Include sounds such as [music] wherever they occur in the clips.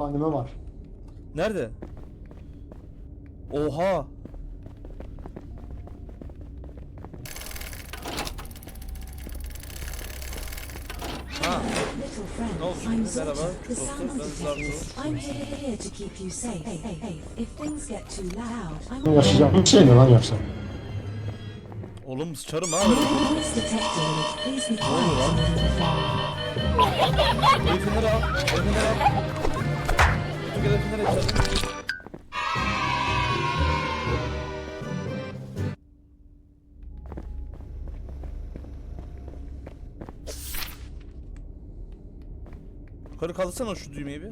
Anime var. Nerede? Oha. Ha, Ne olsun? Merhaba, sound olsun. Ben. Zartu. Yaşayacağım şey ne lan yoksa? oğlum sıçarım ha. Be quiet. El feneri al. Feneri al. Açalım. Yukarı kaldırsana şu düğmeyi bir.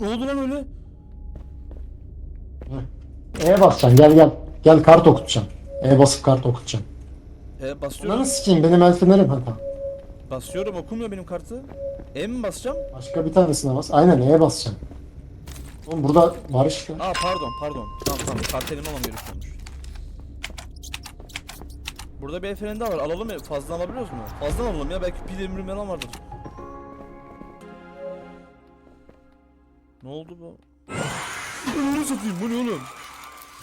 Ne oldu lan öyle? E basacaksın gel gel. Gel kart okutacaksın. E basıp kart okutacaksın. E basıyorum. Ananı sikeyim benim el fenerim hata. Basıyorum okumuyor benim kartı. E mi basacağım? Başka bir tanesine bas. Aynen E basacaksın. Oğlum burada var işte. Aa pardon pardon. Tamam tamam kart elime almam gerekiyormuş. Burada bir daha var. Alalım mı? Fazla alabiliyoruz mu? Fazla alalım ya. Belki pil emri falan vardır. Ne oldu bu? Bunu satayım bu ne oğlum?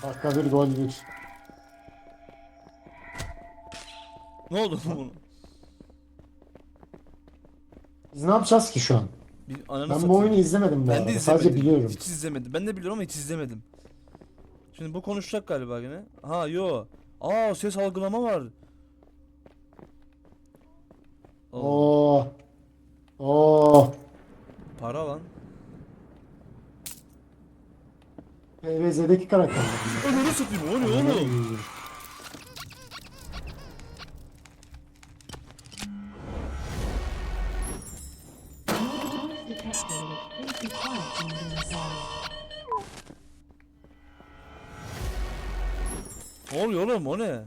Dakika bir gol bir. Ne oldu bunun? Biz ne yapacağız ki şu an? Bir ananı Ben satayım. bu oyunu izlemedim bu Ben de izlemedim. Sadece biliyorum. Hiç izlemedim. Ben de biliyorum ama hiç izlemedim. Şimdi bu konuşacak galiba gene. Ha yo. Aa ses algılama var. Oo, Oo. Oo. para lan. PVZ'deki karakterler. Ananı satayım o ne oğlum? Ne oluyor oğlum o ne?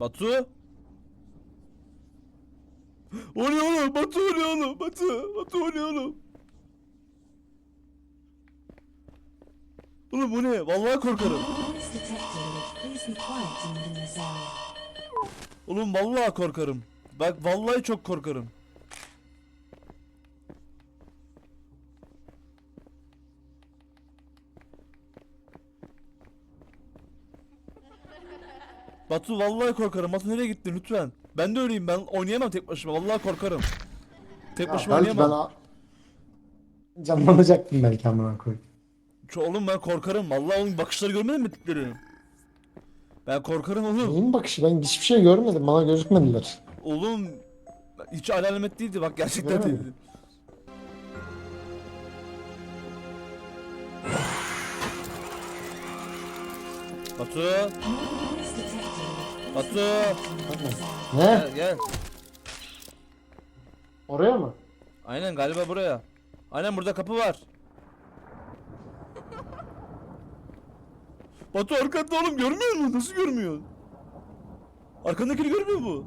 Batu? O ne oğlum? Batu o ne oğlum? Batu, Batu o ne oğlum? Oğlum bu ne? Vallahi korkarım. Oğlum vallahi korkarım. Bak vallahi çok korkarım. Batu vallahi korkarım. Batu nereye gittin lütfen? Ben de öyleyim. Ben oynayamam tek başıma. Vallahi korkarım. Tek Ya başıma belki ben oynayamam. a- canlanacaktım belki amına koyayım. Şu oğlum ben korkarım. Vallahi oğlum bakışları görmedin mi tipleri? Ben korkarım oğlum. Neyin bakışı? Ben hiçbir şey görmedim. Bana gözükmediler. Oğlum hiç alamet değildi bak gerçekten mi? değildi. Batu. [gasps] Batu, Ne? gel gel. Oraya mı? Aynen galiba buraya. Aynen burada kapı var. [laughs] Batu arkanda oğlum görmüyor musun? Nasıl görmüyor? Arkandakini görmüyor mu?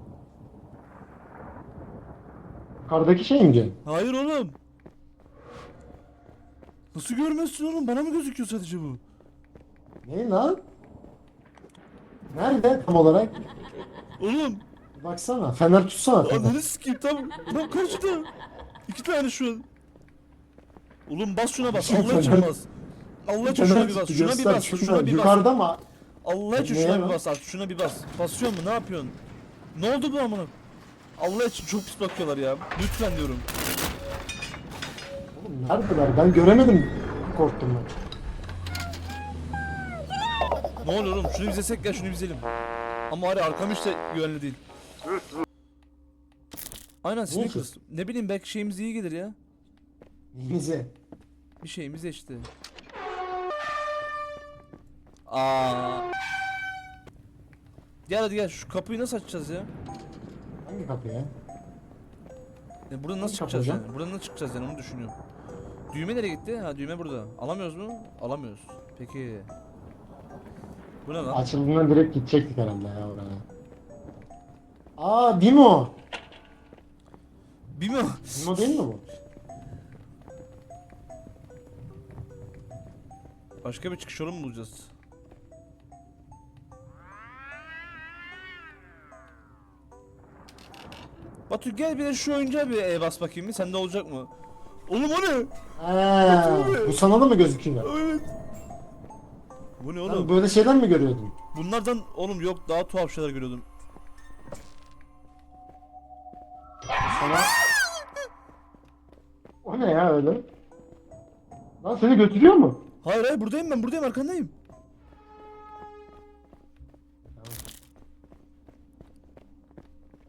Yukarıdaki şey mi diyorsun? Hayır oğlum. Nasıl görmezsin oğlum? Bana mı gözüküyor sadece bu? Ne lan? Nerede tam olarak? Oğlum Baksana. Fener tutsana. Fener. Ananı sikeyim tam. Tam karşıda. İki tane şu an. Oğlum bas şuna bas. Allah için bas. Allah için şuna bir bas. Şuna bir bas. Şuna bir bas. Yukarıda mı? Allah için Neye şuna bir lan? bas artık. Şuna bir bas. Basıyor mu? Ne yapıyorsun? Ne oldu bu amına? Allah için çok pis bakıyorlar ya. Lütfen diyorum. Oğlum neredeler? Ben göremedim. Korktum ben. Ne oluyor oğlum? Şunu izlesek gel şunu izleyelim. Ama var ya arkam de güvenli değil. Aynen Snickers. Ne bileyim belki şeyimiz iyi gelir ya. Neyimize? Bir şeyimiz işte. Aa. Gel hadi gel şu kapıyı nasıl açacağız ya? Hangi kapı ya? ya buradan nasıl kapı çıkacağız hocam? yani? Buradan nasıl çıkacağız yani onu düşünüyorum. Düğme nereye gitti? Ha düğme burada. Alamıyoruz mu? Alamıyoruz. Peki. Bu ne lan? Açıldığında direkt gidecektik herhalde ya oraya. Aa Dimo. Bilmiyorum. Dimo değil mi bu? Başka bir çıkış yolu mu bulacağız? Batu gel bir de şu oyuncağa bir e bas bakayım bir sende olacak mı? Oğlum o ne? Eee, bu sanal mı gözüküyor? Evet. Bu ne oğlum? böyle şeyler mi görüyordun? Bunlardan oğlum yok daha tuhaf şeyler görüyordum. Sana... O ne ya öyle? Lan seni götürüyor mu? Hayır hayır buradayım ben buradayım arkandayım.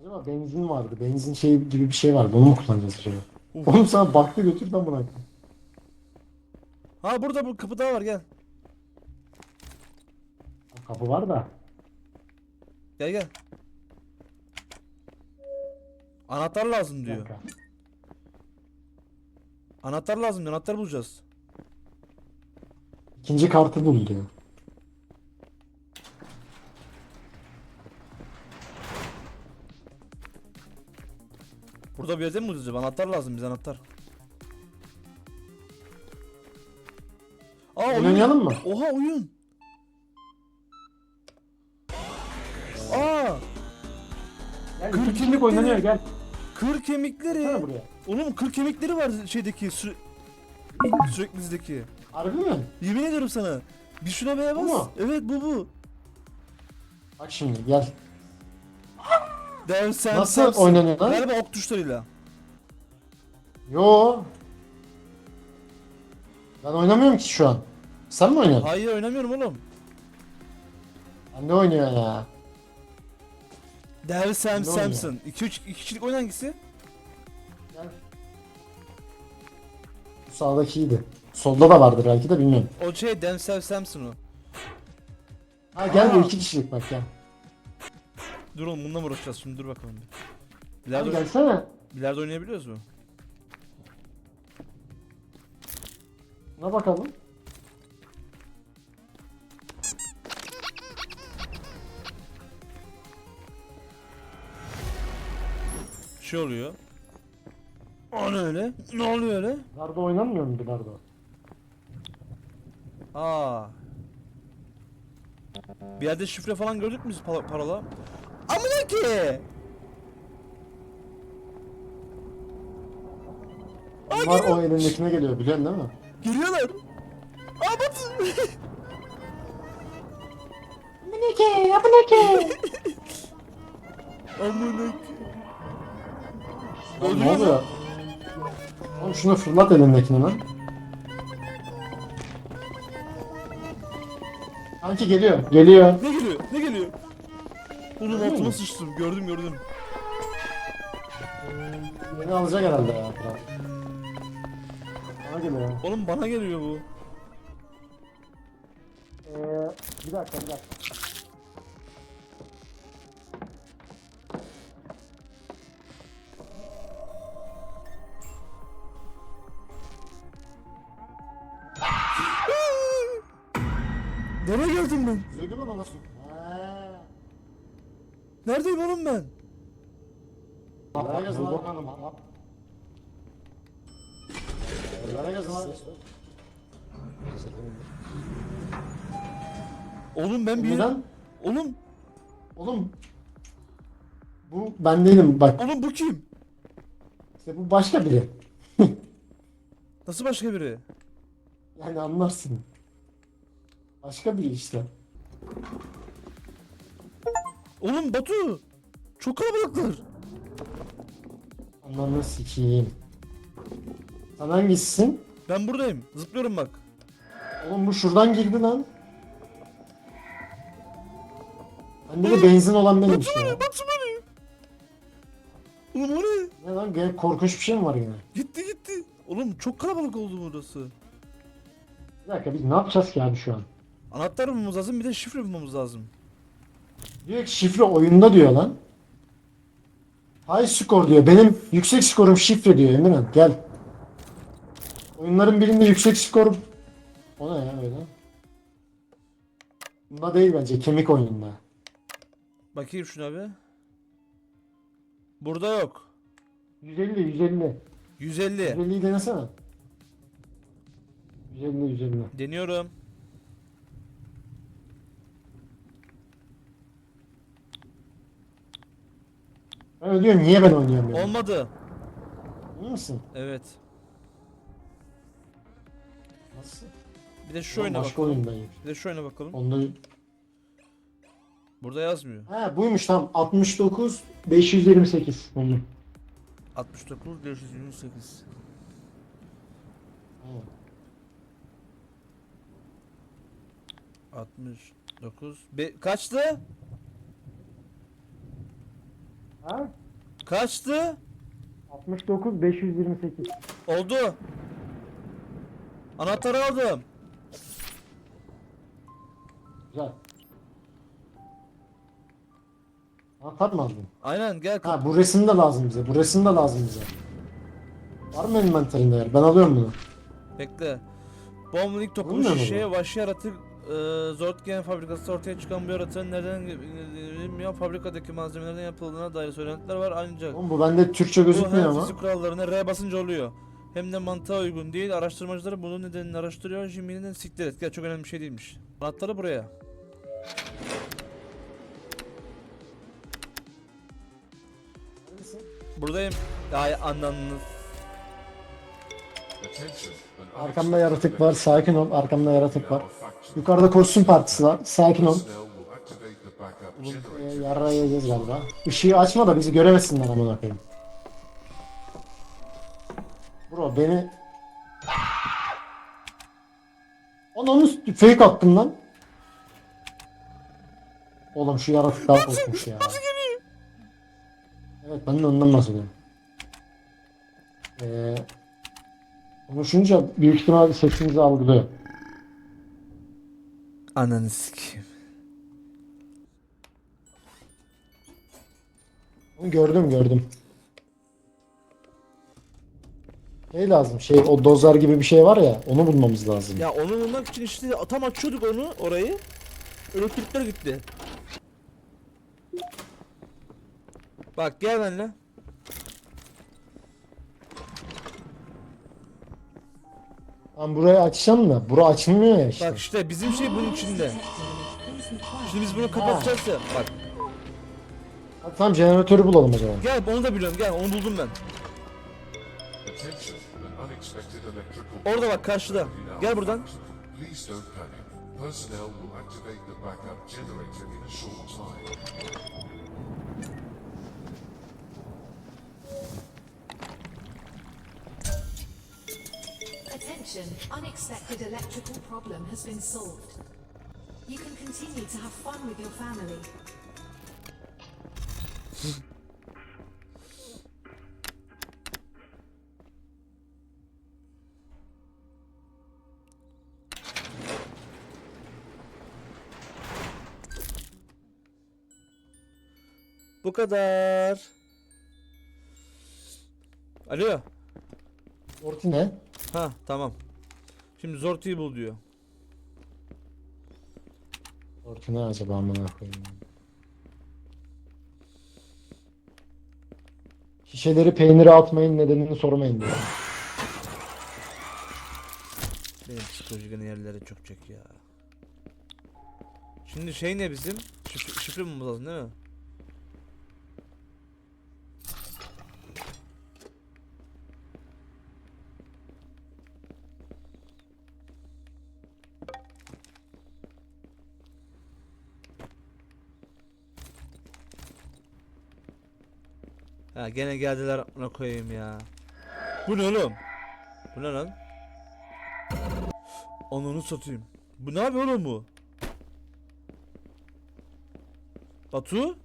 Acaba benzin vardı. Benzin şey gibi bir şey vardı. Onu mu kullanacağız acaba? Uf. Oğlum sana baktı götür lan buna. Ha burada bu kapı daha var gel. Kapı var da. Gel gel. Anahtar lazım diyor. dakika. Anahtar lazım diyor. Anahtar bulacağız. İkinci kartı bul diyor. Burada bir yerde mi bulacağız? Anahtar lazım bize anahtar. Aa oyun. Oynayalım mı? Oha oyun. 40 kemikleri. oynanıyor gel. Kır kemikleri. Gel buraya. Oğlum kır kemikleri var şeydeki sü sürekli bizdeki. Harbi mi? Yemin ediyorum sana. Bir şuna beye bas. mu? Evet bu bu. Bak şimdi gel. Dev sen Nasıl sapsın. oynanıyor lan? Galiba ok tuşlarıyla. Yo. Ben oynamıyorum ki şu an. Sen mi oynuyorsun? Hayır oynamıyorum oğlum. Ben ne oynuyor ya? Dev Sam Ne oynuyor? Samson. 2 3 2 kişilik oyun hangisi? Bu sağdakiydi. Solda da vardır belki de bilmiyorum. O şey Dev Sam Samson o. Ha gel bu iki kişilik bak gel. Dur oğlum bununla mı uğraşacağız şimdi dur bakalım. bir. Hadi Bilardo, gelsene. bilardo oynayabiliyoruz mu? Buna bakalım. Şey oluyor. O ne öyle? Ne oluyor öyle? Bilardo oynanmıyor mu bilardo? Aa. Bir yerde şifre falan gördük mü biz pa- parola? Amına ki! Onlar o elindekine geliyor biliyorsun değil mi? Geliyorlar. Aa Batu! Aboneke, aboneke. Amına [laughs] ne mu? oluyor? Oğlum şunu fırlat elindekini lan. Kanki geliyor. Geliyor. Ne geliyor? Ne geliyor? Geliyor altıma sıçtım. Gördüm gördüm. Beni alacak herhalde ya. Kral. Bana geliyor. Oğlum bana geliyor bu. Ee, bir dakika bir dakika. Nereye geldim ben? Mü babası? Heee. Neredeyim oğlum ben? Allah'a yazın lan. Allah'a yazın lan. Oğlum ben bir... Neden? Oğlum, Oğlum. Bu ben değilim bak. oğlum bu kim? İşte bu başka biri. [laughs] Nasıl başka biri? Yani anlarsın. Başka biri işte. Oğlum Batu! Çok kalabalıklar. Anlamı sikiyim. Sen hangisisin? Ben buradayım. Zıplıyorum bak. Oğlum bu şuradan girdi lan. Bende de benzin olan benim işte ya. Batu beni! Oğlum o ne? Ne lan gene korkunç bir şey mi var yine? Gitti gitti. Oğlum çok kalabalık oldu burası. Bir dakika biz ne yapacağız ki abi şu an? Anahtar bulmamız lazım bir de şifre bulmamız lazım. Diyor ki şifre oyunda diyor lan. High skor diyor. Benim yüksek skorum şifre diyor Emirhan. Gel. Oyunların birinde yüksek skorum. O ne ya öyle? Bunda değil bence. Kemik oyununda. Bakayım şuna bir. Burada yok. 150 150. 150. 150'yi denesene. 150 150. Deniyorum. Ben diyorum niye ben oynayamıyorum? Olmadı. İyi misin? Evet. Nasıl? Bir de şu Ulan oyuna Başka bakalım. oyundayım. Bir de şu oyuna bakalım. Onda... Burada yazmıyor. Ha buymuş tam 69 528. Buldum. 69 528. Aynen. 69 Be kaçtı? Ha? Kaçtı? 69 528. Oldu. Anahtarı aldım. Güzel. Anahtar mı aldın? Aynen gel. Ha bu resim de lazım bize. Bu resim de lazım bize. Var mı envanterinde yer? Ben alıyorum bunu. Bekle. Bomb ilk topu Olmuyor mu şişeye vahşi yaratık e, Zortgen fabrikası ortaya çıkan bu yaratığın nereden bilinmiyor fabrikadaki malzemelerden yapıldığına dair söylentiler var ancak Oğlum bu bende Türkçe bu gözükmüyor hem ama. fizik kurallarına R basınca oluyor. Hem de mantığa uygun değil. Araştırmacılar bunun nedenini araştırıyor. Jimmy'nin siktir et. Gel çok önemli bir şey değilmiş. Anahtarı buraya. Buradayım. Ay ananız. Arkamda yaratık var. Sakin ol. Arkamda yaratık var. Yukarıda kostüm partisi var. Sakin ol. Ee, yarra yiyeceğiz galiba. Işığı açma da bizi göremesinler amına koyayım. Bro beni... Onun fake attım lan. Oğlum şu yaratık daha korkmuş ya. Evet ben de ondan bahsediyorum. Ee, konuşunca büyük ihtimal sesimizi algılıyor. Ananı sikeyim. Gördüm gördüm. Şey lazım şey o dozer gibi bir şey var ya onu bulmamız lazım. Ya onu bulmak için işte tam açıyorduk onu orayı. Elektrikler gitti. Bak gel benimle. Ben burayı açacağım da bura açılmıyor ya işte. Bak işte bizim şey bunun içinde. Şimdi biz bunu kapatacağız ya. Bak Hadi tamam jeneratörü bulalım o zaman. gel onu da biliyorum gel onu buldum ben. Orada bak karşıda. Gel buradan. Please don't panic. Personnel will activate the backup generator in a short time. Attention, unexpected electrical problem has been solved. You can continue to have fun with your family. Bu kadar. Alo. Orti ne? Ha tamam. Şimdi Zorti'yi bul diyor. Orti ne acaba amına koyayım. Şişeleri peynire atmayın nedenini sormayın diyor. Benim psikolojik yerlere çok çek ya. Şimdi şey ne bizim? Şifre, şifre mi lazım değil mi? Ha gene geldiler amına koyayım ya. Bu ne oğlum? Bu ne lan? Ananı satayım. Bu ne yapıyor oğlum bu? Batu?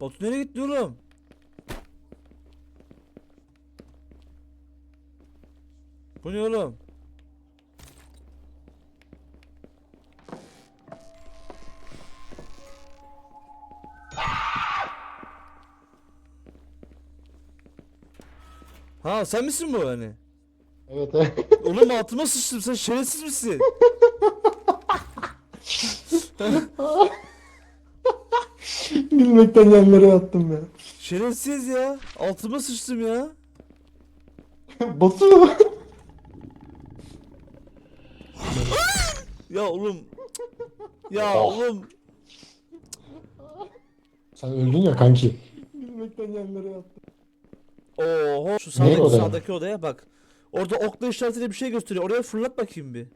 Batu nereye gitti oğlum? Bu ne oğlum? Ha sen misin bu hani? Evet evet. [laughs] Oğlum altıma sıçtım sen şerefsiz misin? [laughs] Bilmekten yerlere yattım ya. Şerefsiz ya. Altıma sıçtım ya. [laughs] Batu. Ya oğlum. Ya oğlum. Sen öldün ya kanki. Gülmekten yerlere yattı. Oho şu sağdaki, odaya? sağdaki odaya bak. Orada okla işaretiyle bir şey gösteriyor. Oraya fırlat bakayım bir.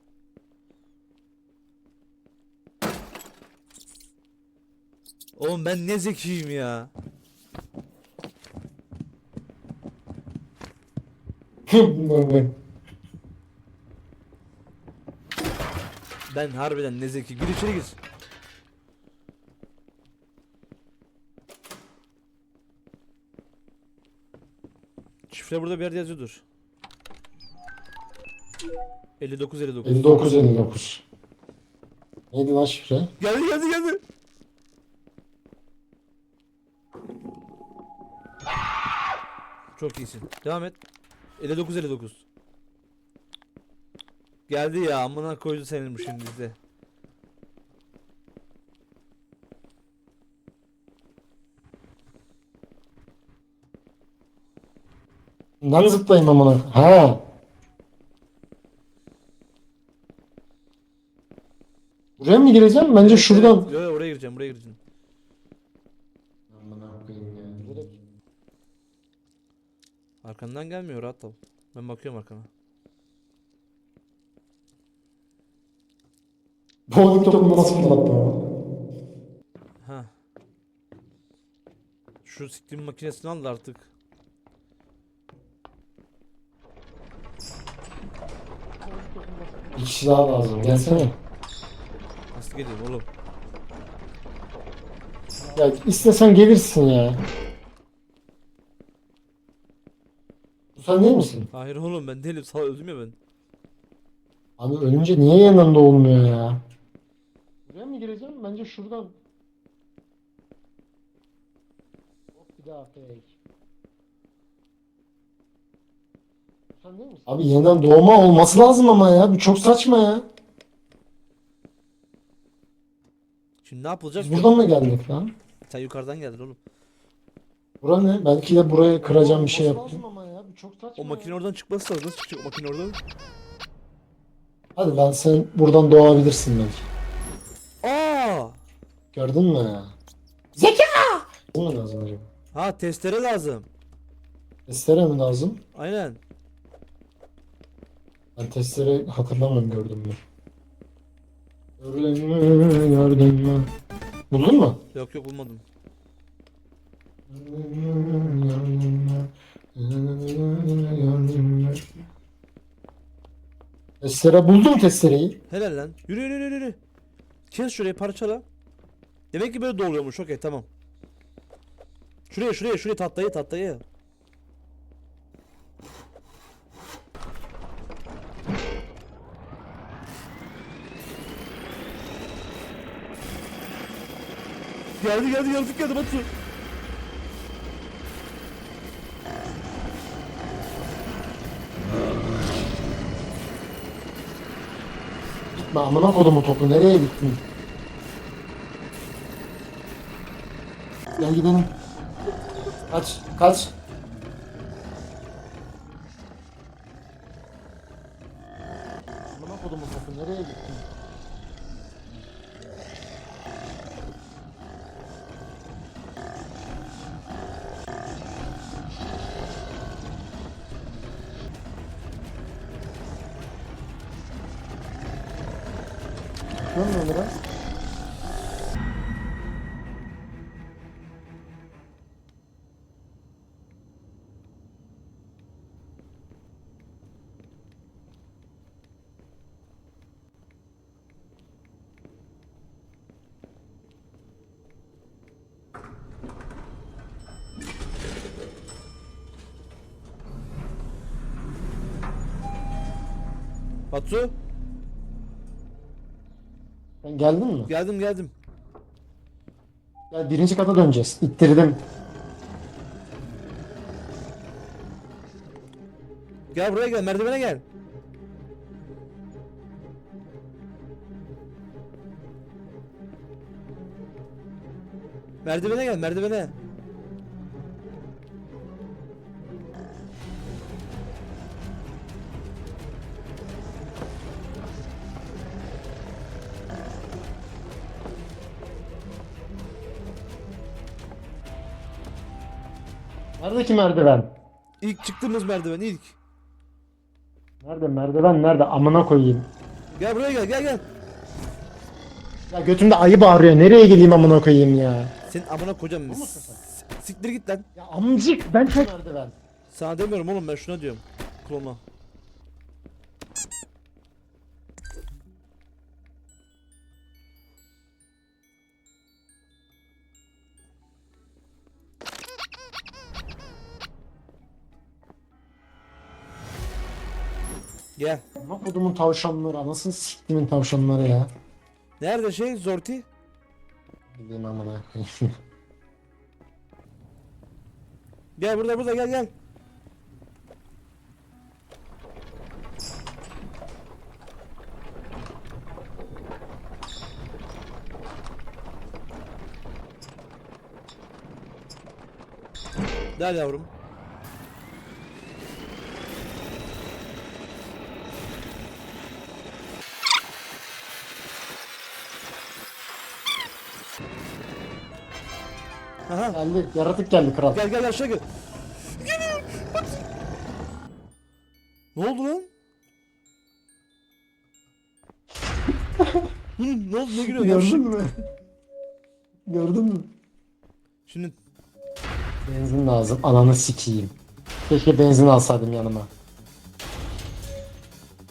Oğlum ben ne zekiyim ya. [laughs] Ben harbiden ne zeki. Gir içeri gir. Şifre burada bir yerde yazıyordur. 59 59. 59 59. Neydi lan şifre? Geldi geldi geldi. Çok iyisin. Devam et. 59 59. Geldi ya amına koydu senin bu şimdi bize. Bundan zıplayayım amına. Ha. Buraya mı gireceğim? Bence şuradan. Yok yok oraya gireceğim buraya gireceğim. Arkandan gelmiyor rahat ol. Ben bakıyorum arkana. Bowling topunu nasıl fırlattı ama? Ha. Şu siktim makinesini al da artık. Bir kişi daha lazım. Gelsene. Nasıl geliyorum oğlum? Ya istesen gelirsin ya. Bu sen değil misin? Hayır oğlum ben değilim. Sağ öldüm ya ben. Abi ölünce niye yanında olmuyor ya? Buraya mı gireceğim? Bence şuradan. Hop bir daha fake. Abi yeniden doğma olması lazım ama ya. Bu çok saçma ya. Şimdi ne yapılacak? Biz buradan mı geldik lan? Sen yukarıdan geldin oğlum. Bura ne? Belki de buraya kıracağım bir şey yaptım. ama ya. Bu çok saçma. O makine oradan çıkması lazım. Nasıl çıkacak o makine oradan? Hadi lan sen buradan doğabilirsin belki. Aa! Gördün mü ya? Zeka! Bu mu lazım acaba? Ha testere lazım. Testere mi lazım? Aynen. Ben testere hatırlamıyorum gördüm mü? Gördün mü? Gördün mü? Buldun mu? Yok yok bulmadım. Testere buldum testereyi. Helal lan. Yürü yürü yürü yürü. Kes şurayı parçala. Demek ki böyle doluyormuş. Okey tamam. Şuraya şuraya şuraya tahtayı tahtayı. Geldi geldi yaratık geldi Batu. Gitme amına kodumu topu nereye gittin? Gel gidelim. Kaç kaç. Bakıyor musun biraz? Batu geldin mi? geldim geldim. Ya birinci kata döneceğiz. İttirdim. Gel buraya gel merdivene gel. Merdivene gel merdivene. Nerede ki merdiven? İlk çıktığımız merdiven ilk. Nerede merdiven nerede? Amına koyayım. Gel buraya gel gel gel. Ya götümde ayı bağırıyor. Nereye geleyim amına koyayım ya? Senin amına kocam. Siktir git lan. Ya amcık ben çok merdiven. Sana demiyorum oğlum ben şuna diyorum. Klona. Gel. Amına kodumun tavşanları. Anasını siktimin tavşanları ya. Nerede şey Zorti? Bileyim amına koyayım. [laughs] Gel burada burada gel gel. Gel yavrum. Aha. geldi. Yaratık geldi kral. Gel gel gel. Geliyor. Bak. Ne oldu lan? Hı, ne oldu ne gülüyor? Gördün mü? Gördün mü? Şimdi Benzin lazım. Ananı sikeyim. Keşke benzin alsaydım yanıma.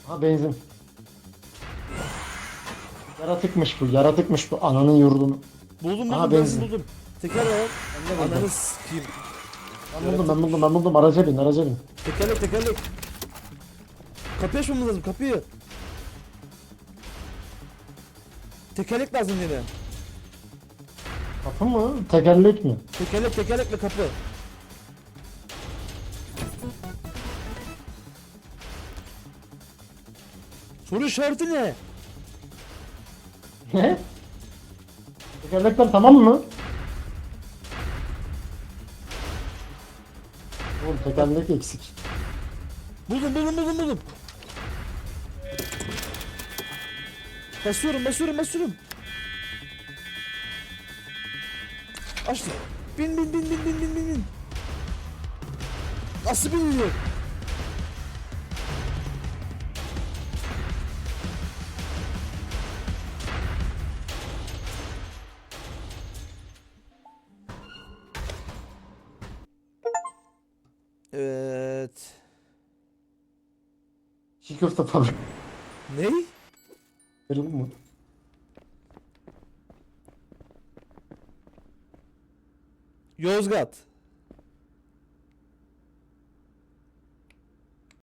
Ha benzin. Yaratıkmış bu. Yaratıkmış bu. Ananın yurdunu. buldum buldum Aha, ben benzin. buldum. Teker var. Ananı sikeyim. Ben buldum ben buldum ben buldum. Araca bin araca bin. Tekerlek tekerlek. Kapıyı açmamız lazım kapıyı. Tekerlek lazım yine. Kapı mı? Tekerlek mi? Tekerlek tekerlekle kapı. Soru işareti ne? Ne? Tekerlekler tamam mı? Tekerlek eksik. Buldum buldum buldum buldum. Basıyorum basıyorum basıyorum. Açtım. Bin bin bin bin bin bin bin bin. Nasıl biniliyor? Çiğ köfte fabrikası Ney? mı? Yozgat.